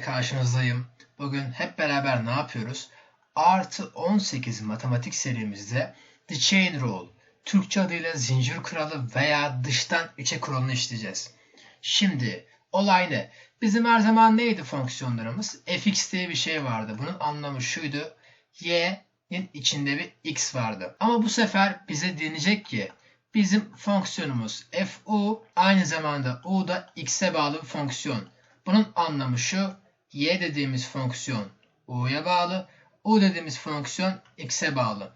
karşınızdayım. Bugün hep beraber ne yapıyoruz? Artı 18 matematik serimizde The Chain Rule, Türkçe adıyla zincir kuralı veya dıştan içe kuralını işleyeceğiz. Şimdi olay ne? Bizim her zaman neydi fonksiyonlarımız? fx diye bir şey vardı. Bunun anlamı şuydu. y'nin içinde bir x vardı. Ama bu sefer bize denecek ki bizim fonksiyonumuz fu aynı zamanda u da x'e bağlı bir fonksiyon. Bunun anlamı şu. Y dediğimiz fonksiyon u'ya bağlı. u dediğimiz fonksiyon x'e bağlı.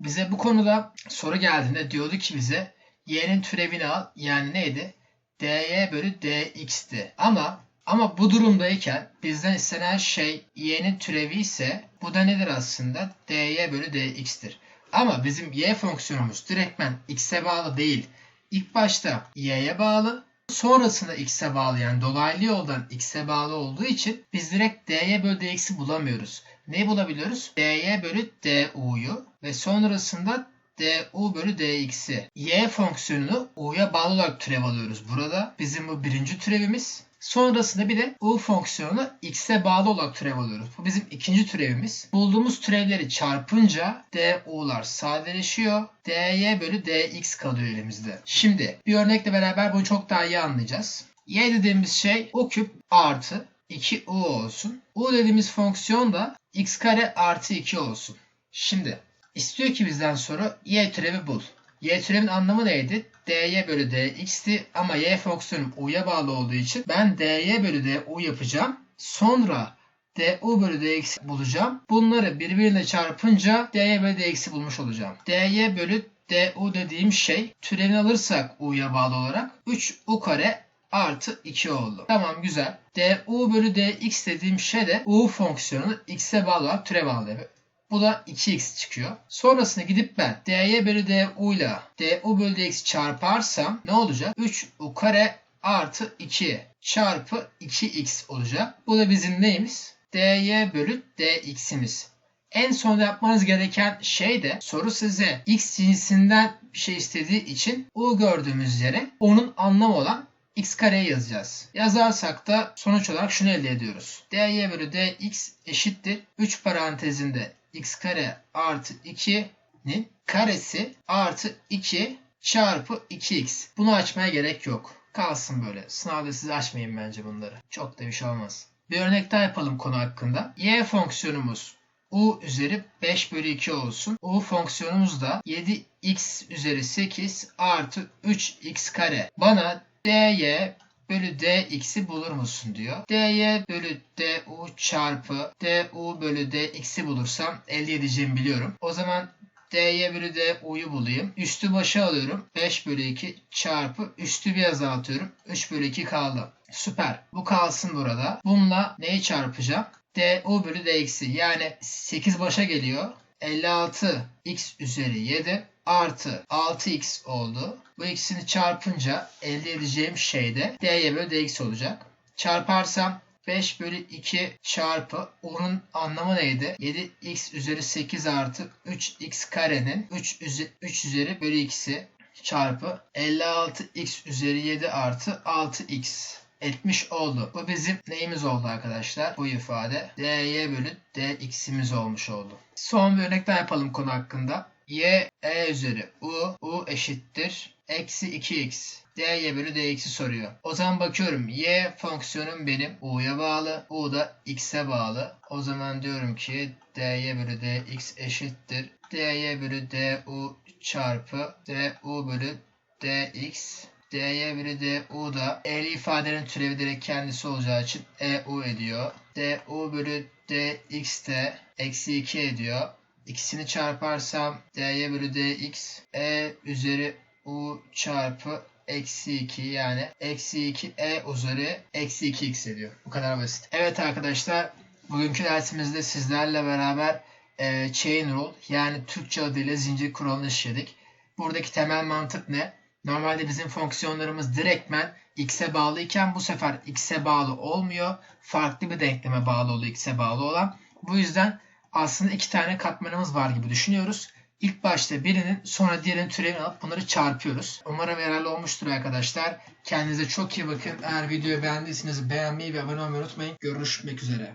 Bize bu konuda soru geldiğinde diyordu ki bize y'nin türevini al. Yani neydi? dy bölü dx'ti. Ama ama bu durumdayken bizden istenen şey y'nin türevi ise bu da nedir aslında? dy bölü dx'tir. Ama bizim y fonksiyonumuz direktmen x'e bağlı değil. İlk başta y'ye bağlı. Sonrasında x'e bağlı yani dolaylı yoldan x'e bağlı olduğu için biz direkt dy bölü dx'i bulamıyoruz. Ne bulabiliyoruz? dy bölü du'yu ve sonrasında du bölü dx'i. y fonksiyonunu u'ya bağlı olarak türev alıyoruz. Burada bizim bu birinci türevimiz. Sonrasında bir de u fonksiyonunu x'e bağlı olarak türev alıyoruz. Bu bizim ikinci türevimiz. Bulduğumuz türevleri çarpınca du'lar sadeleşiyor. dy bölü dx kalıyor elimizde. Şimdi bir örnekle beraber bunu çok daha iyi anlayacağız. y dediğimiz şey u küp artı 2u olsun. u dediğimiz fonksiyon da x kare artı 2 olsun. Şimdi istiyor ki bizden soru y türevi bul. Y türevin anlamı neydi? dy bölü dx'ti ama y fonksiyonum u'ya bağlı olduğu için ben dy bölü du yapacağım. Sonra du bölü dx bulacağım. Bunları birbirine çarpınca dy bölü dx'i bulmuş olacağım. dy bölü du dediğim şey türevini alırsak u'ya bağlı olarak 3u kare artı 2 oldu. Tamam güzel. du bölü dx dediğim şey de u fonksiyonunu x'e bağlı olarak türev aldı. Bu da 2x çıkıyor. Sonrasında gidip ben dy bölü du ile du bölü dx çarparsam ne olacak? 3u kare artı 2 çarpı 2x olacak. Bu da bizim neyimiz? dy bölü dx'imiz. En son yapmanız gereken şey de soru size x cinsinden bir şey istediği için u gördüğümüz yere onun anlamı olan x kareyi yazacağız. Yazarsak da sonuç olarak şunu elde ediyoruz. dy bölü dx eşittir 3 parantezinde x kare artı 2'nin karesi artı 2 çarpı 2x. Bunu açmaya gerek yok. Kalsın böyle. Sınavda siz açmayın bence bunları. Çok da bir şey olmaz. Bir örnek daha yapalım konu hakkında. y fonksiyonumuz u üzeri 5 bölü 2 olsun. u fonksiyonumuz da 7x üzeri 8 artı 3x kare. Bana dy bölü dx'i bulur musun diyor. dy bölü du çarpı du bölü dx'i bulursam elde edeceğimi biliyorum. O zaman dy bölü du'yu bulayım. Üstü başa alıyorum. 5 bölü 2 çarpı üstü bir azaltıyorum. 3 bölü 2 kaldı. Süper. Bu kalsın burada. Bununla neyi çarpacağım? du bölü dx'i yani 8 başa geliyor. 56 x üzeri 7 artı 6x oldu. Bu ikisini çarpınca elde edeceğim şey de dy bölü dx olacak. Çarparsam 5 bölü 2 çarpı onun anlamı neydi? 7x üzeri 8 artı 3x karenin 3 üzeri, 3 üzeri bölü x'i çarpı 56x üzeri 7 artı 6x etmiş oldu. Bu bizim neyimiz oldu arkadaşlar? Bu ifade dy bölü dx'imiz olmuş oldu. Son bir örnek daha yapalım konu hakkında. Y e üzeri u, u eşittir. Eksi 2x. dy bölü dx'i soruyor. O zaman bakıyorum y fonksiyonum benim u'ya bağlı. u da x'e bağlı. O zaman diyorum ki dy bölü dx eşittir. dy bölü du çarpı du bölü dx dy bölü du da eğri ifadenin türevi direkt kendisi olacağı için eu ediyor. du bölü dx de eksi 2 ediyor. İkisini çarparsam dy bölü dx e üzeri u çarpı eksi 2 yani eksi 2 e üzeri eksi 2x ediyor. Bu kadar basit. Evet arkadaşlar bugünkü dersimizde sizlerle beraber e, chain rule yani Türkçe adıyla zincir kuralını işledik. Buradaki temel mantık ne? Normalde bizim fonksiyonlarımız direktmen x'e bağlı iken bu sefer x'e bağlı olmuyor. Farklı bir denkleme bağlı oluyor x'e bağlı olan. Bu yüzden aslında iki tane katmanımız var gibi düşünüyoruz. İlk başta birinin sonra diğerinin türevini alıp bunları çarpıyoruz. Umarım yararlı olmuştur arkadaşlar. Kendinize çok iyi bakın. Eğer videoyu beğendiyseniz beğenmeyi ve abone olmayı unutmayın. Görüşmek üzere.